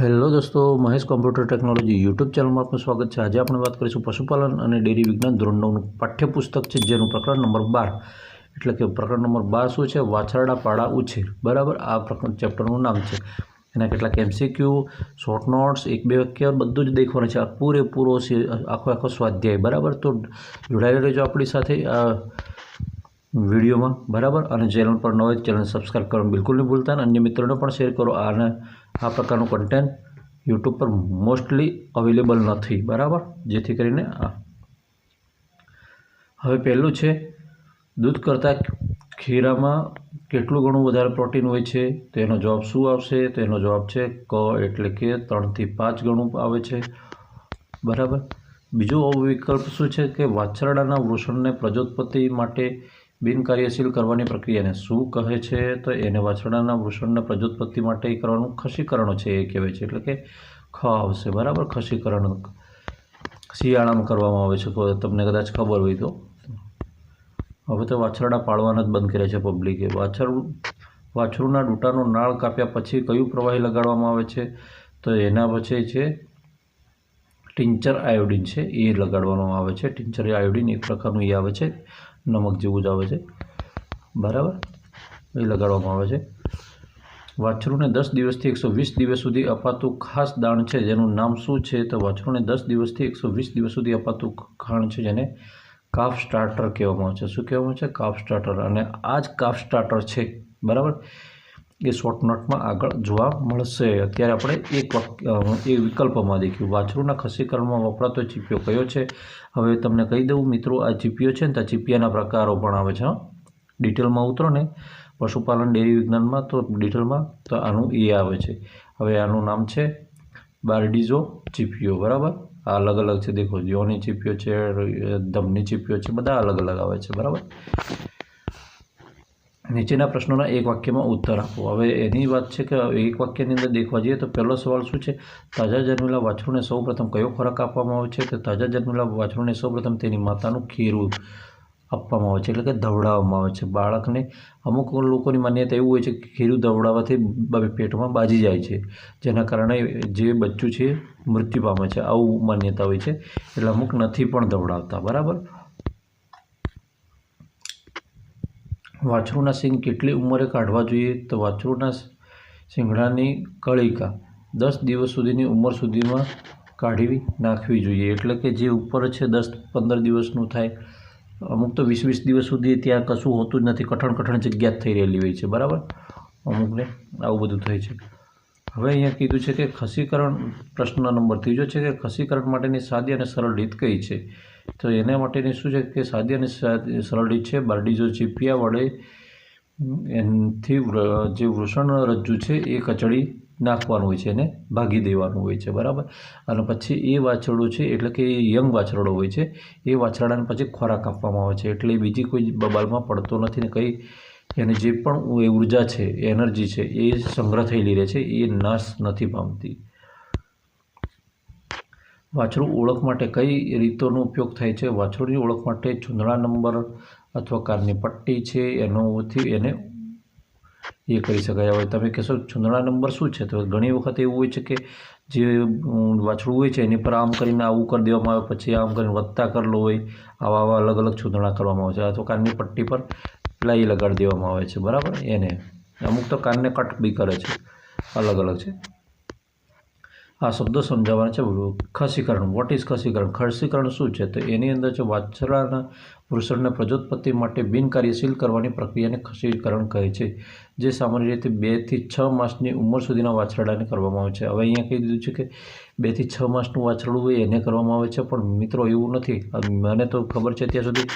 Hello દોસ્તો, Mahesh computer technology YouTube ચેનલમાં આપનું સ્વાગત છે. આજે આપણે વાત કરીશું પશુપાલન અને ડેરી વિજ્ઞાન ધોરણ નવનું પાઠ્યપુસ્તક છે, જેનું પ્રકરણ નંબર બાર. એટલે કે પ્રકરણ નંબર બાર શું છે? વાછરડા પાડા ઉછેર. બરાબર? આ પ્રકરણ ચેપ્ટરનું નામ છે. એના કેટલાક એમસીક્યુ, શોર્ટ નોટ્સ, એક બે વાક્ય, બધું જ દેખવાનું છે. આ પૂરેપૂરો આખો આખો સ્વાધ્યાય. બરાબર? તો જોડાયેલો રહેજો આપણી સાથે. વિડીયોમાં, બરાબર? અને ચેનલ પર ન હોય ચેનલ સબસ્ક્રાઈબ કરવાનું બિલકુલ નહીં ભૂલતા અને અન્ય મિત્રોને પણ શેર કરો. આને, આ પ્રકારનું કન્ટેન્ટ યુટ્યુબ પર મોસ્ટલી અવેલેબલ નથી, બરાબર? જેથી કરીને હવે પહેલું છે, દૂધ કરતાં ખીરામાં કેટલું ઘણું વધારે પ્રોટીન હોય છે? તો એનો જવાબ શું આવશે? તો એનો જવાબ છે, ક એટલે કે ત્રણથી પાંચ ગણું આવે છે. બરાબર? બીજું વિકલ્પ શું છે કે વાછરડાના વૃષણને પ્રજોત્પત્તિ માટે બિનકાર્યશીલ કરવાની પ્રક્રિયાને શું કહે છે? તો એને વાછરડાના વૃષણના પ્રજોત્પત્તિ માટે કરવાનું ખસીકરણ છે એ કહેવાય છે. એટલે કે ખ આવશે, બરાબર? ખસીકરણ. શિયાળામાં કરવામાં આવે છે. તમને કદાચ ખબર હોય તો. હવે તો વાછરડા પાળવાના જ બંધ કર્યા છે પબ્લિકે. વાછર, વાછરુના ડૂટાનો નાળ કાપ્યા પછી કયું પ્રવાહી લગાડવામાં આવે છે? તો એના પછી છે ટિંચર આયોડિન છે, એ લગાડવામાં આવે છે. ટિંચર આયોડિન એક પ્રકારનું એ આવે છે, નમક જેવું જ આવે છે. બરાબર? એ લગાડવામાં આવે છે. વાછરૂને દસ દિવસથી એકસો વીસ દિવસ સુધી અપાતું ખાસ દાણ છે, જેનું નામ શું છે? તો વાછરૂને દસ દિવસથી એકસો વીસ દિવસ સુધી અપાતું ખાણ છે, જેને કાફ સ્ટાર્ટર કહેવામાં આવે છે. શું કહેવામાં આવે છે? કાફ સ્ટાર્ટર અને આ જ કાફ સ્ટાર્ટર છે. બરાબર? એ શોર્ટ નોટમાં આગળ જોવા મળશે. અત્યારે આપણે એક એ વિકલ્પમાં દેખ્યું. વાછરુંના ખસીકરણમાં વપરાતો ચીપિયો કયો છે? હવે તમને કહી દઉં, મિત્રો, આ ચીપિયો છે ને, તો ચીપિયાના પ્રકારો પણ આવે છે ડિટેલમાં ઉતરો ને. પશુપાલન, ડેરી વિજ્ઞાનમાં તો ડિટેલમાં તો આનું એ આવે છે. હવે આનું નામ છે બારડીઝો ચીપિયો, બરાબર? આ અલગ અલગ છે. દેખો યોની ચીપિયો છે ધમની ચીપિયો છે, બધા અલગ અલગ આવે છે, બરાબર? નીચેના પ્રશ્નોના એક વાક્યમાં ઉત્તર આપો. હવે એની વાત છે કે એક વાક્યની અંદર દેખવા જઈએ તો પહેલો સવાલ શું છે? તાજા જન્મેલા વાછરુને સૌપ્રથમ કયો ખોરાક આપવામાં આવે છે? તો તાજા જન્મેલા વાછરુને સૌપ્રથમ તેની માતાનું ખીરું આપવામાં આવે છે, એટલે કે ધવડાવવામાં આવે છે. બાળકને અમુક લોકોની માન્યતા એવું હોય છે કે ખીરું ધવડાવવાથી પેટમાં બાજી જાય છે. જેના કારણે જે બચ્ચું છે મૃત્યુ પામે છે. આવું માન્યતા હોય છે. એટલે અમુક નથી પણ ધવડાવતા. બરાબર? વાછરુના સિંગ કેટલી ઉંમરે કાઢવા જોઈએ તો વાછરુના શિંગડાની કળિકા દસ દિવસ સુધીની ઉંમર સુધીમાં કાઢી નાખવી જોઈએ. એટલે કે જે ઉપર છે દસ પંદર દિવસનું થાય. અમુક તો વીસ વીસ દિવસ સુધી ત્યાં કશું હોતું જ નથી. કઠણ કઠણ જગ્યા થઈ રહેલી હોય છે. બરાબર? અમુકને આવું બધું થાય છે. હવે અહીંયા કીધું છે કે ખસીકરણ પ્રશ્ન નંબર ત્રીજો છે કે ખસીકરણ માટેની સાદી અને સરળ રીત કઈ છે? તો એના માટેની શું છે કે સાદી અને સરળ રીત છે. બારડીજો ચીપિયા વડે એનથી જે વૃષણ રજ્જુ છે એ કચડી નાખવાનું હોય છે એને ભાગી દેવાનું હોય છે. બરાબર? અને પછી એ વાછરડું છે એટલે કે એ યંગ વાછરડો હોય છે. એ વાછરડાને પછી ખોરાક આપવામાં આવે છે. એટલે બીજી કોઈ બબાલમાં પડતો નથી ને કંઈ. એની જે પણ ઊર્જા છે, એનર્જી છે, એ સંગ્રહ થયેલી રહે છે. એ નાશ નથી પામતી. વાછરું ઓળખ માટે કઈ રીતોનો ઉપયોગ થાય છે? વાછરુની ઓળખ માટે ચૂંદણા નંબર અથવા કારની પટ્ટી છે એનોથી એને એ કરી શકાય. હવે તમે કહેશો ચૂંદણા નંબર શું છે? તો ઘણી વખત એવું હોય છે કે જે વાછરું હોય છે, એની પર આમ કરીને આવું કરી દેવામાં આવે, પછી આમ કરીને વધતા કરેલો હોય, આવા આવા અલગ અલગ ચૂંદણા કરવામાં આવે છે. અથવા કાનની પટ્ટી પર પ્લાઈ લગાડી દેવામાં આવે છે. બરાબર? એને. અમુક તો કાનને કટ બી કરે છે. અલગ અલગ છે. આ શબ્દો સમજાવવાના છે ખસીકરણ. What is ખસીકરણ? ખસીકરણ શું છે? તો એની અંદર છે વાછરડાના વૃષણને પ્રજોત્પત્તિ માટે બિનકાર્યશીલ કરવાની પ્રક્રિયાને ખસીકરણ કહે છે, જે સામાન્ય રીતે બેથી છ માસની ઉંમર સુધીના વાછરડાને કરવામાં આવે છે. હવે અહીંયા કહી દીધું છે કે બેથી છ માસનું વાછરડું હોય એને કરવામાં આવે છે, પણ મિત્રો એવું નથી. મને તો ખબર છે, ત્યાં સુધી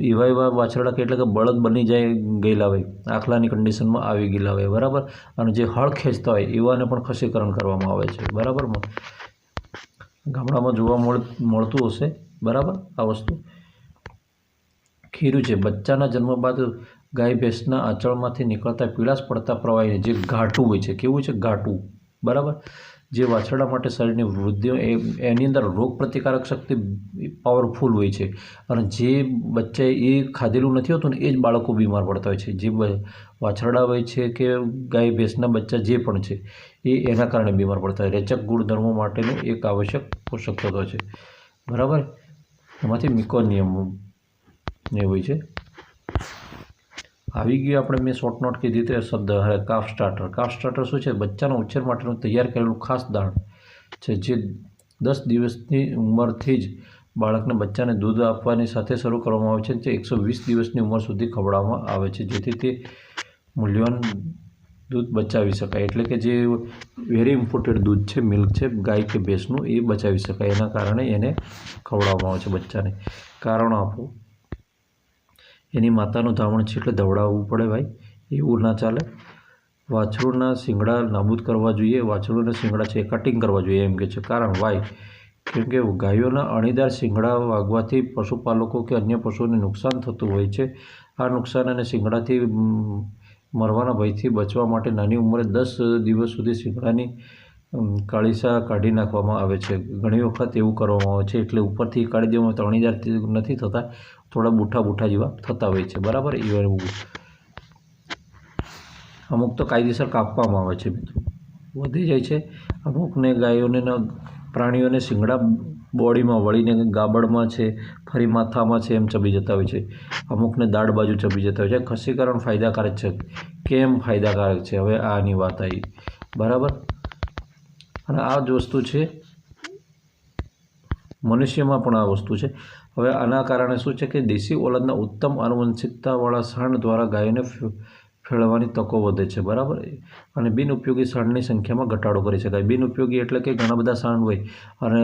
એવા એવા વાછરડા કે એટલે કે બળદ બની જાય ગયેલા હોય, આખલાની કન્ડિશનમાં આવી ગયેલા હોય, બરાબર? અને જે હળ ખેંચતા હોય, એવાને પણ ખસીકરણ કરવામાં આવે છે, બરાબર? ગામડામાં જોવા મળ, મળતું હશે, બરાબર? આ વસ્તુ. ખીરું છે, બચ્ચાના જન્મ બાદ ગાય ભેંસના આંચળમાંથી નીકળતા પીળાશ પડતા પ્રવાહીને જે ઘાટું હોય છે, કેવું છે? ઘાટું, બરાબર? જે વાછરડા માટે શરીરની વૃદ્ધિ એની અંદર રોગ પ્રતિકારક શક્તિ પાવરફુલ હોય છે. અને જે બચ્ચાએ એ ખાધેલું નથી હોતું ને, એ જ બાળકો બીમાર પડતા હોય છે. જે વાછરડા હોય છે કે ગાય ભેંસના બચ્ચા જે પણ છે, એ એના કારણે બીમાર પડતા હોય. રેચક ગુણધર્મો માટેનું એક આવશ્યક પોષક તત્વ છે. બરાબર? એમાંથી મિકોનિયમ ને હોય છે. આવી ગયું આપણે મેં શોર્ટ નોટ કીધી તે શબ્દ હવે કાફ સ્ટાર્ટર કાફ સ્ટાર્ટર શું છે? બચ્ચાના ઉછેર માટેનું તૈયાર કરેલું ખાસ દાણ છે, જે દસ દિવસની ઉંમરથી જ બાળકને બચ્ચાને દૂધ આપવાની સાથે શરૂ કરવામાં આવે છે તે એકસો વીસ દિવસની ઉંમર સુધી ખવડાવવામાં આવે છે, જેથી તે મૂલ્યવાન દૂધ બચાવી શકાય. એટલે કે જે વેરી ઇમ્પોર્ટેડ દૂધ છે મિલ્ક છે, ગાય કે ભેંસનું, એ બચાવી શકાય. એના કારણે એને ખવડાવવામાં આવે છે બચ્ચાને. કારણ આપો એની માતાનું ધાવણ છે એટલે ધવડાવવું પડે ભાઈ. એવું ના ચાલે. વાછરુંના શિંગડા નાબૂદ કરવા જોઈએ. વાછરુંના શિંગડા છે એ કટિંગ કરવા જોઈએ એમ કે છે. કારણ વાય કેમ કે ગાયોના અણીદાર શિંગડા વાગવાથી પશુપાલકો કે અન્ય પશુઓને નુકસાન થતું હોય છે. આ નુકસાન અને શિંગડાથી મરવાના ભયથી બચવા માટે નાની ઉંમરે દસ દિવસ સુધી શિંગડાની કાળીસા કાઢી નાખવામાં આવે છે. ઘણી વખત એવું કરવામાં આવે છે, એટલે ઉપરથી કાઢી દેવામાં તો અણીદાર નથી થતા, થોડા બૂઠા બૂઠા જેવા થતા હોય છે. બરાબર? એવું. અમુક તો કાયદેસર કાપવામાં આવે છે, મિત્રો. વધી જાય છે. અમુકને ગાયોને પ્રાણીઓને શિંગડા બોડીમાં વળીને ગાબડમાં છે, ફરી માથામાં છે એમ ચબી જતા હોય છે. અમુકને દાઢ બાજુ ચબી જતા હોય છે. ખસીકરણ ફાયદાકારક છે. કેમ ફાયદાકારક છે? હવે આની વાત આવી. બરાબર? અને આ જ વસ્તુ છે. મનુષ્યમાં પણ આ વસ્તુ છે. હવે આના કારણે શું છે કે દેશી ઓલાદના ઉત્તમ આનુવંશિકતાવાળા સાણ દ્વારા ગાયોને ફેળવવાની તકો વધે છે, બરાબર? અને બિનઉપયોગી સાણની સંખ્યામાં ઘટાડો કરી શકાય. બિનઉપયોગી એટલે કે ઘણા બધા સાણ હોય અને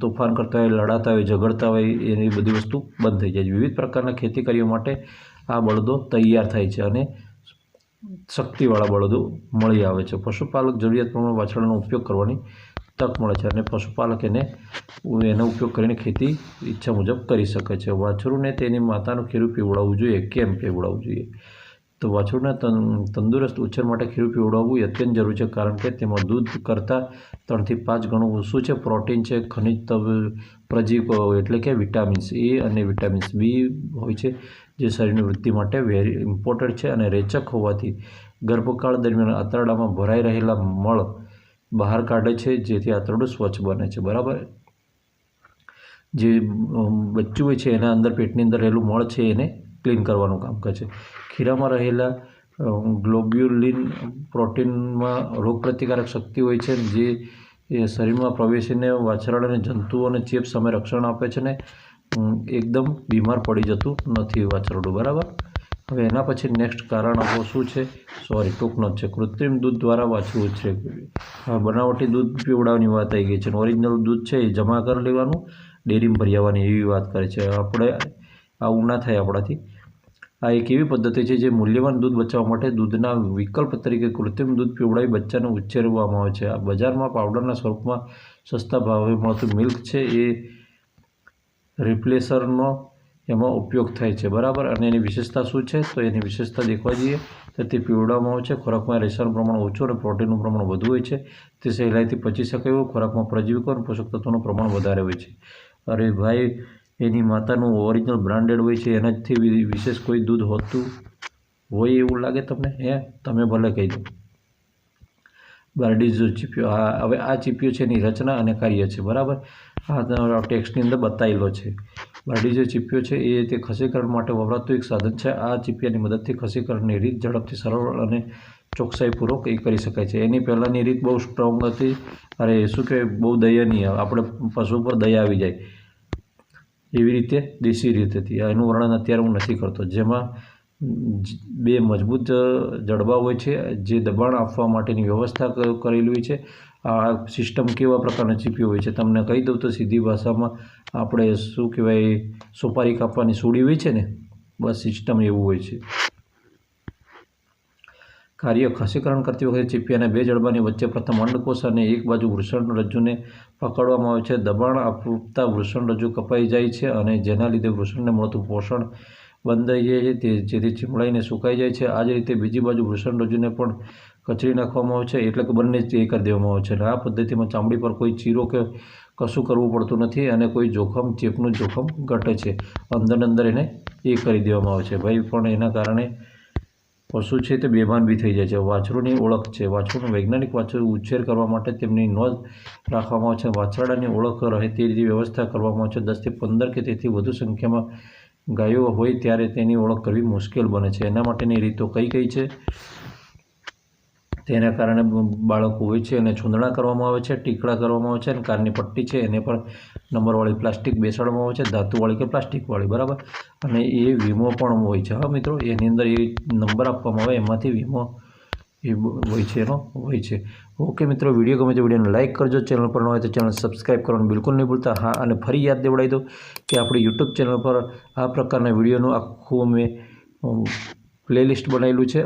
તોફાન કરતા હોય, લડાતા હોય, ઝઘડતા હોય, એની બધી વસ્તુ બંધ થઈ જાય છે. વિવિધ પ્રકારના ખેતી કાર્યો માટે આ બળદો તૈયાર થાય છે અને શક્તિવાળા બળદો મળી આવે છે. પશુપાલક જરૂરિયાત પ્રમાણે વાછરડાનો ઉપયોગ કરવાની તક મળે છે અને પશુપાલક એને એનો ઉપયોગ કરીને ખેતી ઈચ્છા મુજબ કરી શકે છે. વાછરુને તેની માતાનું ખીરું પીવડાવવું જોઈએ, કેમ પીવડાવવું જોઈએ? તો વાછરુના તંદુરસ્ત ઉછેર માટે ખીરું પીવડાવવું અત્યંત જરૂરી છે કારણ કે તેમાં દૂધ કરતાં ત્રણથી પાંચ ગણું ઓછું છે, પ્રોટીન છે, ખનિજ પ્રજીવ પ્રજીવો એટલે કે વિટામિન્સ એ અને વિટામિન્સ બી હોય છે. જે શરીરની વૃદ્ધિ માટે વેરી ઇમ્પોર્ટન્ટ છે અને રેચક હોવાથી ગર્ભકાળ દરમિયાન આંતરડામાં ભરાઈ રહેલા મળ બહાર કાઢે છે, જેથી આંતરડું સ્વચ્છ બને છે. બરાબર? જે બચ્ચું હોય છે, એના અંદર પેટની અંદર રહેલું મળ છે, એને ક્લીન કરવાનું કામ કરે છે. ખીરામાં રહેલા ગ્લોબ્યુલિન પ્રોટીનમાં રોગપ્રતિકારક શક્તિ હોય છે, જે એ શરીરમાં પ્રવેશીને વાછરડાને જંતુઓ અને ચેપ સામે રક્ષણ આપે છે ને એકદમ બીમાર પડી જતું નથી વાછરડું બરાબર? હવે એના પછી નેક્સ્ટ કારણ આપો શું છે? સોરી ટૂંકનો જ છે. કૃત્રિમ દૂધ દ્વારા વાછરું હવે બનાવટી દૂધ પીવડાવવાની વાત આવી ગઈ છે ઓરિજિનલ દૂધ છે એ જમા કરી લેવાનું. ડેરીમાં ભરી આવવાની એવી વાત કરે છે. આપણે આવું ના થાય આપણાથી. આ એક એવી પદ્ધતિ છે જે મૂલ્યવાન દૂધ બચાવવા માટે દૂધના વિકલ્પ તરીકે કૃત્રિમ દૂધ પીવડાવી બચ્ચાને ઉછેરવામાં આવે છે. આ બજારમાં પાવડરના સ્વરૂપમાં સસ્તા ભાવે મળતું મિલ્ક છે એ રિપ્લેસરનો એમાં ઉપયોગ થાય છે. બરાબર? અને એની વિશેષતા શું છે? તો એની વિશેષતા દેખવા જઈએ તો તે પીવડાવવામાં આવે છે. ખોરાકમાં રેસાનું પ્રમાણ ઓછું અને પ્રોટીનનું પ્રમાણ વધુ હોય છે. તે સહેલાઈથી પચી શકે એવું. ખોરાકમાં પ્રજીવકો અને પોષક તત્વોનું પ્રમાણ વધારે હોય છે. અરે ભાઈ, એની માતાનું ઓરિજિનલ બ્રાન્ડેડ હોય છે. એનાથી વિશેષ કોઈ દૂધ હોતું હોય એવું લાગે તમને? હે? તમે ભલે કહી દો. બારડીઝો ચીપિયો, હા, હવે આ ચીપિયો છે એની રચના અને કાર્ય છે, બરાબર? આ તમારા ટેક્સ્ટની અંદર બતાવેલો છે. બારડીઝો ચીપિયો છે, એ તે ખસીકરણ માટે વપરાતું એક સાધન છે. આ ચીપિયાની મદદથી ખસીકરણની રીત ઝડપથી સરળ અને ચોકસાઈપૂર્વક એ કરી શકાય છે. એની પહેલાંની રીત બહુ સ્ટ્રોંગ હતી અરે શું કહેવાય, બહુ દયનીય. આપણે પશુ પર દયા આવી જાય. એવી રીતે દેશી રીત હતી. એનું વર્ણન અત્યારે હું નથી કરતો. જેમાં બે મજબૂત જડબા હોય છે, જે દબાણ આપવા માટેની વ્યવસ્થા કરેલી હોય છે. આ સિસ્ટમ કેવા પ્રકારના ચીપીઓ હોય છે? તમને કહી દઉં તો સીધી ભાષામાં આપણે શું કહેવાય, સોપારી કાપવાની સૂડી હોય છે ને? બસ સિસ્ટમ એવું હોય છે. કાર્ય ખસીકરણ કરતી વખતે ચીપિયાના બે જડબાની વચ્ચે પ્રથમ અંડકોષ અને એક બાજુ વૃષણ રજ્જુને પકડવામાં આવે છે. દબાણ આપતા વૃષણ રજ્જુ કપાઈ જાય છે અને જેના લીધે વૃષણને મળતું પોષણ બંધ થઈ જાય છે, તે જેથી ચીમડાઈને સુકાઈ જાય છે. આ જ રીતે બીજી બાજુ વૃષણ રજ્જુને પણ કચરી નાખવામાં આવે છે, એટલે કે બંને એ કરી દેવામાં આવે છે. અને આ પદ્ધતિમાં ચામડી પર કોઈ ચીરો કે કશું કરવું પડતું નથી અને કોઈ જોખમ, ચેપનું જોખમ ઘટે છે. અંદર અંદર એને એ કરી દેવામાં આવે છે. ભાઈ, પણ એના કારણે પશુ છે તે બેભાન બી થઈ જાય છે. વાછરુની ઓળખ છે. વાછરુનું વૈજ્ઞાનિક વાછરું ઉછેર કરવા માટે તેમની નોંધ રાખવામાં આવે છે. વાછરડાની ઓળખ રહે તે રીતે વ્યવસ્થા કરવામાં આવે છે. દસથી પંદર કે તેથી વધુ સંખ્યામાં ગાયો હોય ત્યારે તેની ઓળખ કરવી મુશ્કેલ બને છે. એના માટેની રીતો કઈ કઈ છે? તેના કારણે બાળક હોય છે અને છૂંદણા કરવામાં આવે છે ટીકડા કરવામાં આવે છે અને કારની પટ્ટી છે. એને પણ નંબરવાળી પ્લાસ્ટિક બેસાડવામાં આવે છે, ધાતુવાળી કે પ્લાસ્ટિકવાળી, બરાબર? અને એ વીમો પણ હોય છે. હા મિત્રો, એની અંદર એ નંબર આપવામાં આવે, એમાંથી વીમો એ હોય છે, એનો, હોય છે. ઓકે મિત્રો, વીડિયો ગમે તો વિડીયોને લાઇક કરજો. ચેનલ પર ન હોય તો ચેનલ સબસ્ક્રાઈબ કરવાનું બિલકુલ નહીં ભૂલતા. હા, અને ફરી યાદ દેવડાવી દો કે આપણી યુટ્યુબ ચેનલ પર આ પ્રકારના વિડીયોનું આખું મેં પ્લેલિસ્ટ બનાવેલું છે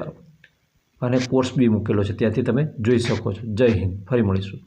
અને કોર્સ બી મૂકેલો છે. ત્યાંથી તમે જોઈ શકો છો. જય હિન્દ. ફરી મળીશું.